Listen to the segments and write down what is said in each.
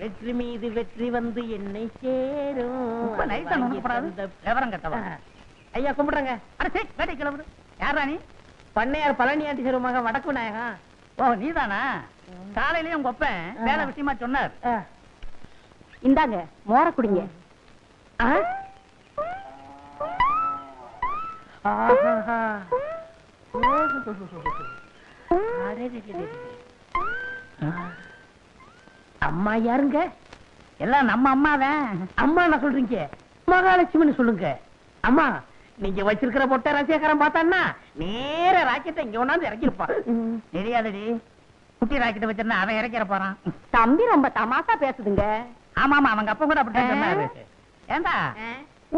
வெற்றி மீது வெற்றி வந்து என்னை சேரும். விவரம் கட்டவா? ஐயா கும்பிடுறேங்க. அட சே வேட்டை கிளவுது. யாரா நீ பண்ணையார் பழனியாண்டி சிறுமக வடக்கு நாயகம் ஓ நீதானா? காலையிலயே உங்க ஒப்பன் வேலை விஷயமா சொன்னார். இந்தாங்க மோர குடிங்க. ஆ? அம்மா யாருங்க? எல்லாம் நம்ம அம்மாதான். அம்மா என்ன சொல்றீங்க? மகாலட்சுமின்னு சொல்லுங்க. அம்மா நீங்க வச்சிருக்கிற பொட்டை ரசிகரம் பார்த்தான்னா நேர ராக்கெட்டை இங்க கொண்டாந்து இறக்கிருப்பான் தெரியாதடி. குட்டி ராக்கெட் வச்சிருந்தா அவன் இறக்கிற போறான். தம்பி ரொம்ப தமாசா பேசுதுங்க. ஆமா ஆமா அவங்க அப்பா கூட அப்படித்தான் சொன்னாரு. ஏண்டா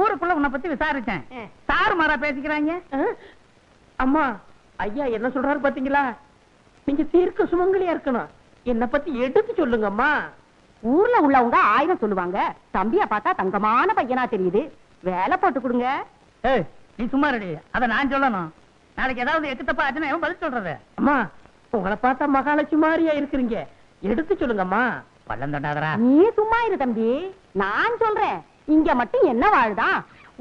ஊருக்குள்ள உன்னை பத்தி விசாரிச்சேன். சாரு மாறா பேசிக்கிறாங்க. அம்மா ஐயா என்ன சொல்றாரு பாத்தீங்களா? நீங்க தீர்க்க சுமங்கலியா இருக்கணும். என்ன பத்தி எடுத்து சொல்லுங்க அம்மா ஊர்ல உள்ளவங்க ஆயிரம் சொல்லுவாங்க. தம்பிய பார்த்தா தங்கமான பையனா தெரியுது. வேலை போட்டு கொடுங்க. ஏய் நீ சும்மா ரெடி அத நான் சொல்லணும். நாளைக்கு ஏதாவது எக்கு தப்பா ஆச்சுன்னா எவன் பதில் சொல்றது. அம்மா உங்களை பார்த்தா மகாலட்சுமி மாதிரியா இருக்கிறீங்க. எடுத்து சொல்லுங்கம்மா. பள்ளம் தொண்டாதரா நீ சும்மா இரு தம்பி. நான் சொல்றேன். இங்க மட்டும் என்ன வாழுதான்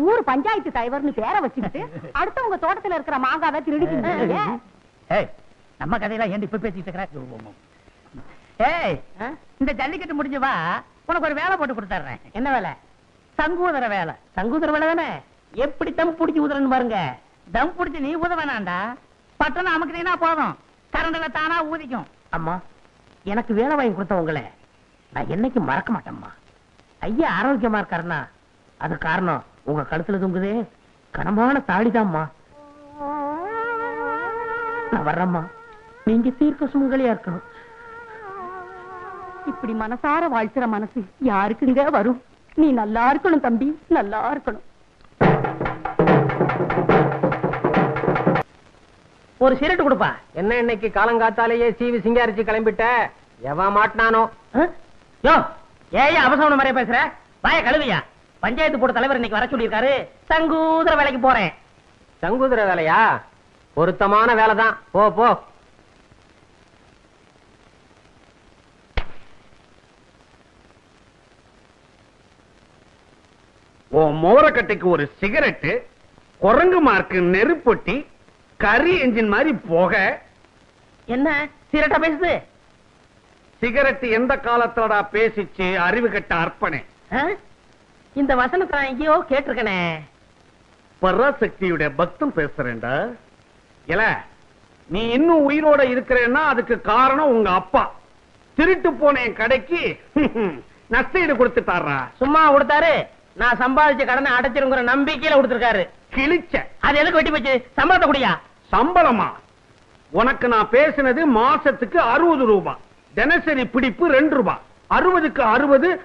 ஊர் பஞ்சாயத்து தலைவர்னு பேரை வச்சுக்கிட்டு அடுத்தவங்க தோட்டத்துல இருக்கிற மாங்காவை ஏய் நம்ம கதையெல்லாம் ஏன் இப்ப பேசிட்டு இருக்கிற? ஏய்? இந்த ஜல்லிக்கட்டு முடிஞ்சு வா. உனக்கு ஒரு வேலை போட்டு கொடுத்துறேன் என்ன வேலை? சங்கூதர வேலை. சங்கூதர வேலை தானே? எப்படி தம் பிடிச்சி ஊதுறன்னு பாருங்க. தம் புடிச்சு நீ ஊத வேணாண்டா பட்டணம் அமுக்குனீங்கன்னா போதும். கரண்டில் தானா ஊதிக்கும். அம்மா எனக்கு வேலை வாங்கி கொடுத்தவங்கள. நான் என்னைக்கு மறக்க மாட்டேம்மா. ஐயா ஆரோக்கியமா இருக்காருன்னா அது காரணம் உங்க கழுத்துல தொங்குதே. கனமான தாடிதாம்மா. நான் வர்றேம்மா. நீங்க தீர்க்க சுமங்கலியா இருக்கணும். இப்படி மனசார வாழ்த்துற மனசு யாருக்குங்க வரும்? நீ நல்லா இருக்கணும் தம்பி. நல்லா இருக்கணும். ஒரு சிரட்டு கொடுப்பா. என்ன இன்னைக்கு காலங்காத்தாலேயே சீவி சிங்காரிச்சு கிளம்பிட்ட? எவன் மாட்டினானோ? யோ ஏயா அவசரம் மாதிரியா பேசுற? வாய கழுவியா? பஞ்சாயத்து போர்டு தலைவர் இன்னைக்கு வர சொல்லியிருக்காரு. சங்கூதர வேலைக்கு போறேன். சங்குதிர வேலையா? பொருத்தமான வேலைதான். போ போ. ஓ மோரக்கட்டைக்கு ஒரு சிகரெட்டு குரங்கு மார்க்கு நெருப்பொட்டி கரி என்ஜின் மாதிரி போக. என்ன? சிரட்டா பேசுது? சிகரெட் எந்த காலத்துலடா பேசிச்சு? அறிவு கட்ட அர்ப்பணே? இந்த வசனத்தை நான் எங்கேயோ கேட்டிருக்கனே. பராசக்தியுடைய பக்தம் பேசுறேன்டா. இல்ல நீ இன்னும் உயிரோட இருக்கிறேன்னா அதுக்கு காரணம் உங்க அப்பா. திருட்டு போன என் கடைக்கு நஷ்டஈடு கொடுத்துட்டாரா சும்மா கொடுத்தாரு? நான் சம்பாதிச்ச கடனை அடைச்சிருங்கிற நம்பிக்கையில கொடுத்திருக்காரு. கிழிச்ச. அது எதுக்கு வெட்டி போச்சு? சம்பளத்தை குடியா? சம்பளமா? உனக்கு நான் பேசினது மாசத்துக்கு அறுபது ரூபாய் தினசரி பிடிப்பு ரெண்டு ரூபாய் அறுபதுக்கு அறுபது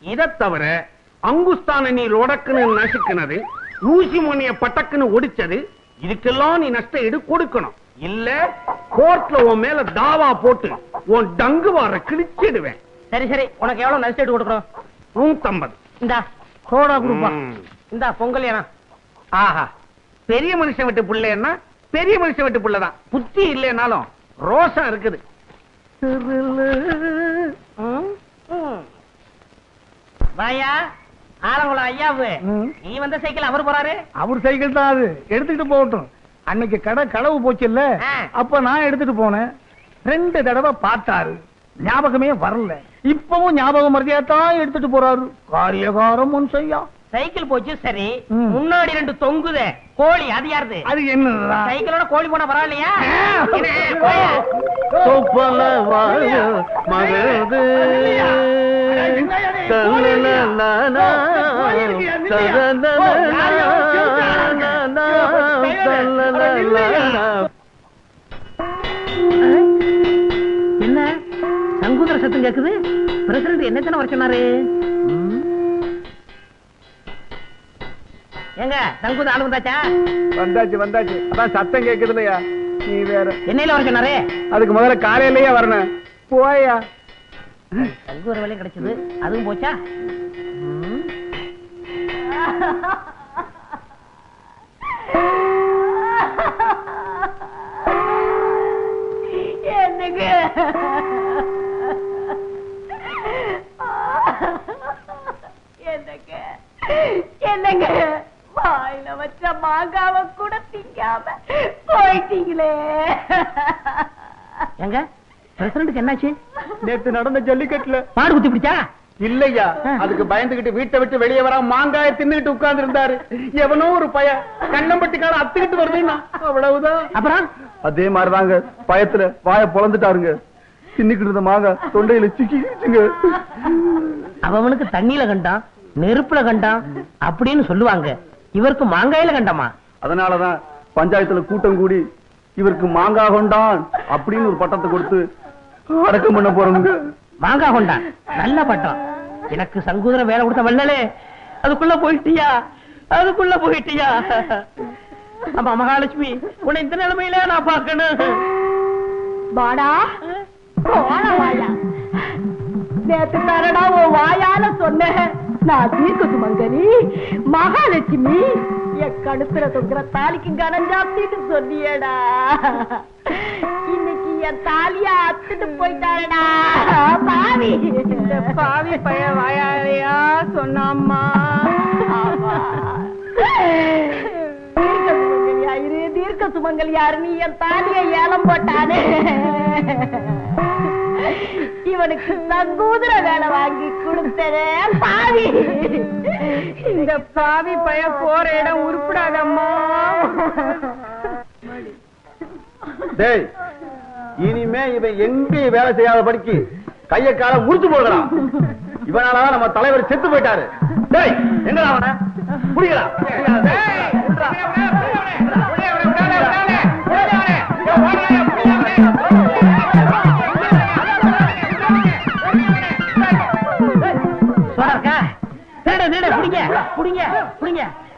இதை தவிர அங்குஸ்தான நீ ரொடக்குன்னு நசுக்குனது ஊசி மணிய பட்டக்குன்னு ஒடிச்சது இதுக்கெல்லாம் நீ நஷ்ட ஈடு கொடுக்கணும். இல்ல கோர்ட்ல உன் மேல தாவா போட்டு உன் டங்கு வார கிழிச்சிடுவேன். சரி சரி. உனக்கு எவ்வளவு நஷ்டம் கொடுக்கணும்? நூத்தம்பது. இந்தா சோடா கொடுப்பா. இந்தா பொங்கல் ஏனா. ஆஹா பெரிய மனுஷன் விட்டு பிள்ளைன்னா பெரிய மனுஷன் விட்டு பிள்ளைதான். புத்தி இல்லைனாலும் ரோசம் இருக்குது. வாயா ஆலங்குளம் ஐயாவு. நீ வந்த சைக்கிள் அவர் போறாரு? அவர் சைக்கிள் தான் அது. எடுத்துக்கிட்டு போகட்டும். அன்னைக்கு கடை களவு போச்சு இல்ல. அப்ப நான் எடுத்துட்டு போனேன். ரெண்டு தடவை பார்த்தாரு. ஞாபகமே வரல. இப்பவும் ஞாபகம் மறதியா தான் எடுத்துட்டு போறாரு. காரியகாரம் முன் செய்யா. சைக்கிள் போச்சு சரி. முன்னாடி ரெண்டு தொங்குதே. கோழி அது யாருது? அது என்னதான் சைக்கிளோட கோழி போனா பரவாயில்லையா? என்ன. தொப்பல வாழ மகது என்ன சங்கூதர சத்தம் கேக்குது? பிரசிடண்ட் என்ன தானே வர சொன்னாரு. ஏங்க சங்கூத ஆளு வந்தாச்சா? வந்தாச்சு வந்தாச்சு. அதான் சத்தம் கேக்குது இல்லையா நீ வேற. என்னையில வர சொன்னாரு? அதுக்கு முதல்ல காலையிலேயே வரணும். போயா. சங்கூர வேலையும் கிடைச்சது. அதுவும் போச்சா? ம். எனக்கு என்னங்க வாயில வச்ச மாங்காவ கூட திங்காம போயிட்டீங்களே. எங்க? பிரசிடண்ட்டுக்கு என்னாச்சு? நேத்து நடந்த ஜல்லிக்கட்டுல. மாடு குத்தி பிடிச்சா? இல்லையா? அதுக்கு பயந்துகிட்டு வீட்டை விட்டு வெளியே வர மாங்காய தின்னுகிட்டு உட்கார்ந்து இருந்தாரு எவனோ ஒரு பய. கண்ணம்பட்டிக்கார அத்துக்கிட்டு வருதுன்னா அவ்வளவுதான். அப்புறம்? அதே மாதிரிதாங்க பயத்துல வாய பொளந்துட்டாருங்க. தின்னுக்கிட்டு இருந்த மாங்க தொண்டையில சிக்கிச்சுங்க அவனுக்கு தண்ணியில கண்டான் நெருப்புல கண்டான் அப்படின்னு சொல்லுவாங்க. இவருக்கு மாங்காயில கண்டமா அதனாலதான் பஞ்சாயத்துல கூட்டம் கூடி இவருக்கு மாங்காய் கொண்டான் அப்படின்னு ஒரு பட்டத்தை கொடுத்து அடக்கம் பண்ண போறோங்க மாங்காய் கொண்டான் நல்ல பட்டம். எனக்கு சங்கூதர வேலை கொடுத்த வல்லலே அதுக்குள்ள போயிட்டியா? அதுக்குள்ள போயிட்டியா? ஆமா மகாலட்சுமி உன்னை இந்த நிலைமையில நான் போன வாயா நேத்து தரடா உன் வாயால சொன்னேன் நான் தீர்க்க சுமங்கலி மகாலட்சுமி என் கழுத்துல தொங்குற தாலிக்கு கனம் ஜாஸ்தின்னு சொன்னியேடா இன்னைக்கு என் தாலிய அத்துட்டு போயிட்டாரடா. பாவி. பாவி பைய வாயாலையா சொன்னாம்மா? தீர்க்க இரு தீர்க்க சுமங்கலியாரு என் தாலிய ஏலம் போட்டானே. இவனுக்கு சங்கூதர வேலை வாங்கி கொடுத்ததே பாவி இந்த பாவி பைய போற இடம் உருப்படாதம்மா. டேய் இனிமே இவன் எங்கேயும் வேலை செய்யாத படிக்கு கைய கால முறிச்சு போடுறான் இவனாலதான் நம்ம தலைவர் செத்து போயிட்டாரு. டேய் எங்கடா அவன? புடிக்கடா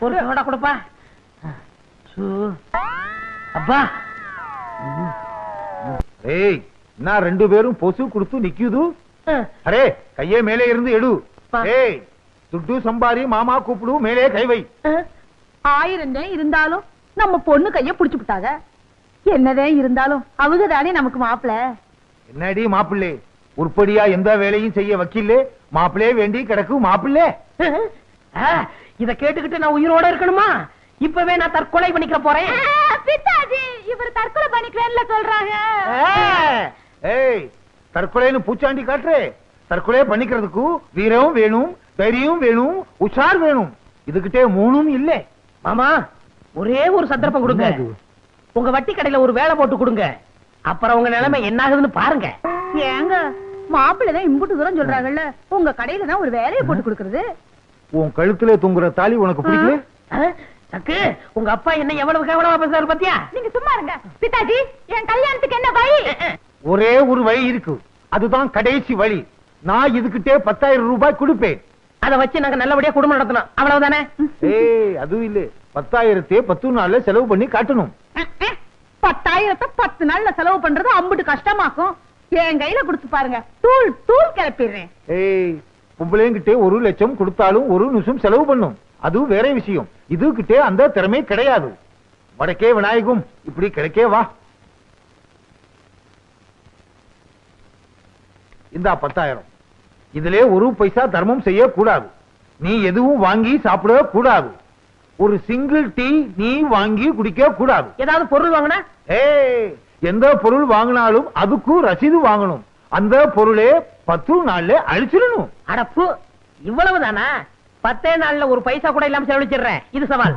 ஒரு சோடா கொடுப்பா. அப்பா. ஏய் நான் ரெண்டு பேரும் பொசு கொடுத்து நிக்குது? அரே கையே மேலே இருந்து எடு. ஏய் துட்டு சம்பாரி மாமா கூப்பிடு மேலே கை வை. ஆயிரம் இருந்தாலும் நம்ம பொண்ணு கைய புடிச்சு விட்டாங்க என்னதான் இருந்தாலும் அவங்க தானே நமக்கு மாப்பிள. என்னடி மாப்பிள்ளை? உருப்படியா எந்த வேலையும் செய்ய வக்கீல்லே? மாப்பிள்ளே வேண்டி கிடக்கு மாப்பிள்ளே. இத கேட்டுக்கிட்டு நான் உயிரோட இருக்கணுமா? இப்பவே நான் தற்கொலை பண்ணிக்க போறேன். பித்தாஜி இவர் தற்கொலை பண்ணிக்கிறேன்ல சொல்றாங்க. ஏய் தற்கொலைன்னு பூச்சாண்டி காட்டுறே. தற்கொலை பண்ணிக்கிறதுக்கு வீரம் வேணும் தைரியம் வேணும் உஷார் வேணும். இதுகிட்டே மூணும் இல்ல. மாமா ஒரே ஒரு சந்தர்ப்பம் கொடுங்க. உங்க வட்டி கடையில ஒரு வேலை போட்டு கொடுங்க. அப்புறம் உங்க நிலைமை என்ன ஆகுதுன்னு பாருங்க. ஏங்க மாப்பிள்ளை தான் இம்புட்டு தூரம் சொல்றாங்கல்ல. உங்க கடையில தான் ஒரு வேலையை போட்டு கொடுக்கறது. உன் கழுத்துல தொங்குற தாலி உனக்கு பிடிக்கல சக்கு உங்க அப்பா என்ன எவ்வளவு கேவலமா பேசுறாரு பாத்தியா? நீங்க சும்மா இருங்க. பித்தாஜி என் கல்யாணத்துக்கு என்ன வழி? ஒரே ஒரு வழி இருக்கு. அதுதான் கடைசி வழி. நான் இதுகிட்டே பத்தாயிரம் ரூபாய் கொடுப்பேன். அத வச்சு நாங்க நல்லபடியா குடும்பம் நடத்தணும். அவ்வளவுதானே? ஏய் அதுவும் இல்ல. பத்தாயிரத்தே பத்து நாள்ல செலவு பண்ணி காட்டணும். பத்தாயிரத்தை பத்து நாள்ல செலவு பண்றது அம்புட்டு கஷ்டமாக்கும். என் கையில கொடுத்து பாருங்க. தூள் தூள் கிளப்பிடுறேன். ஏய் பொம்பளைங்கிட்டே ஒரு லட்சம் கொடுத்தாலும் ஒரு நிமிஷம் செலவு பண்ணும். அதுவும் வேற விஷயம். இதுகிட்டே அந்த திறமை கிடையாது. வடக்கே விநாயகம் இப்படி கிடைக்கே வா. இந்தா பத்தாயிரம். இதிலே ஒரு பைசா தர்மம் செய்ய கூடாது நீ எதுவும் வாங்கி சாப்பிட கூடாது ஒரு சிங்கிள் டீ நீ வாங்கி குடிக்க கூடாது ஏதாவது பொருள் வாங்கினா? ஏய் எந்த பொருள் வாங்கினாலும் அதுக்கும் ரசீது வாங்கணும். அந்த பொருளே பத்து நாள்ல அழிச்சிடணும். அடப்பு இவ்வளவுதானா? பத்தே நாள்ல ஒரு பைசா கூட இல்லாம செலவழிச்சிடுறேன். இது சவால்.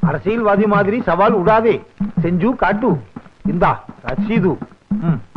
அரசியல்வாதி மாதிரி சவால் விடாதே செஞ்சு காட்டு. இந்தா ரசீது. ம்.